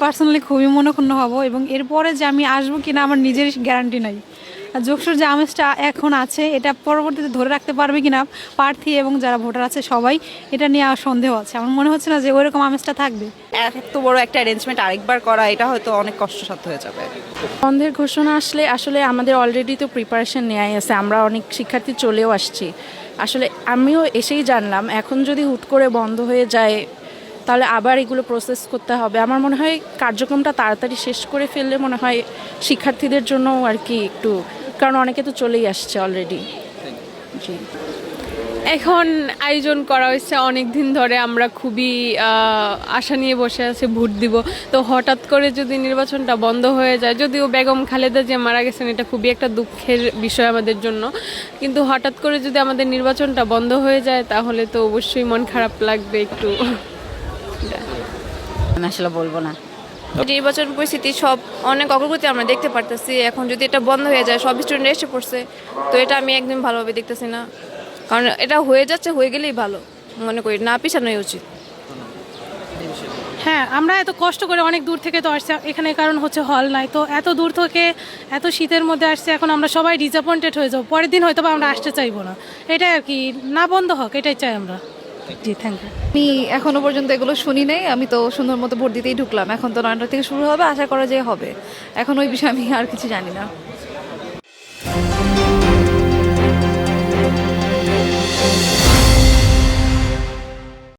Personally খুবই মনক্ষুণ্ণ হব এবং এরপরে যে আমি আসব কিনা আমার নিজেরই গ্যারান্টি নাই। আর যোগসুর যে আমেজটা এখন আছে এটা পরবর্তীতে ধরে রাখতে পারবে কিনা প্রার্থী এবং যারা ভোটার আছে সবাই এটা নিয়ে আর সন্দেহ আছে। আমার মনে হচ্ছে না যে ওইরকম আমেজটা থাকবে। এত বড় একটা অ্যারেঞ্জমেন্ট আরেকবার করা এটা হয়তো অনেক কষ্টসাধ্য হয়ে যাবে। বন্ধের ঘোষণা আসলে আসলে আমাদের অলরেডি তো প্রিপারেশন নেওয়াই আছে আমরা অনেক শিক্ষার্থী চলেও আসছি। আসলে আমিও এসেই জানলাম এখন যদি হুট করে বন্ধ হয়ে যায় তাহলে আবার এগুলো প্রসেস করতে হবে। আমার মনে হয় কার্যক্রমটা তাড়াতাড়ি শেষ করে ফেললে মনে হয় শিক্ষার্থীদের জন্য আর কি একটু, কারণ অনেকে তো চলেই আসছে অলরেডি জি। এখন আয়োজন করা হয়েছে অনেক দিন ধরে আমরা খুবই আশা নিয়ে বসে আছি, ভোট দিব। তো হঠাৎ করে যদি নির্বাচনটা বন্ধ হয়ে যায়, যদিও বেগম খালেদা যে মারা গেছেন, এটা খুবই একটা দুঃখের বিষয় আমাদের জন্য। কিন্তু হঠাৎ করে যদি আমাদের নির্বাচনটা বন্ধ হয়ে যায়, তাহলে তো অবশ্যই মন খারাপ লাগবে একটু। আমি আসলে বলব না। নির্বাচন পরিস্থিতি সব অনেক অগ্রগতি আমরা দেখতে পারতেছি। এখন যদি এটা বন্ধ হয়ে যায় সব স্টুডেন্ট এসে পড়ছে তো এটা আমি একদম ভালোভাবে দেখতেছি না। কারণ এটা হয়ে যাচ্ছে হয়ে গেলেই ভালো। মনে করি না পিছানোই উচিত। হ্যাঁ আমরা এত কষ্ট করে অনেক দূর থেকে তো আসছি। এখানে কারণ হচ্ছে হল নাই। তো এত দূর থেকে এত শীতের মধ্যে আসছে এখন আমরা সবাই ডিসঅ্যাপয়েন্টেড হয়ে যাব। পরের দিন হয়তো বা আমরা আসতে চাইব না। এটাই আর কি না বন্ধ হোক এটাই চাই আমরা। জি থ্যাংক ইউ আমি এখনও পর্যন্ত এগুলো শুনি নাই, আমি তো সুন্দর মতো ভোট দিতেই ঢুকলাম। এখন তো নয়টা থেকে শুরু হবে, আশা করা যে হবে। এখন ওই বিষয়ে আমি আর কিছু জানি না।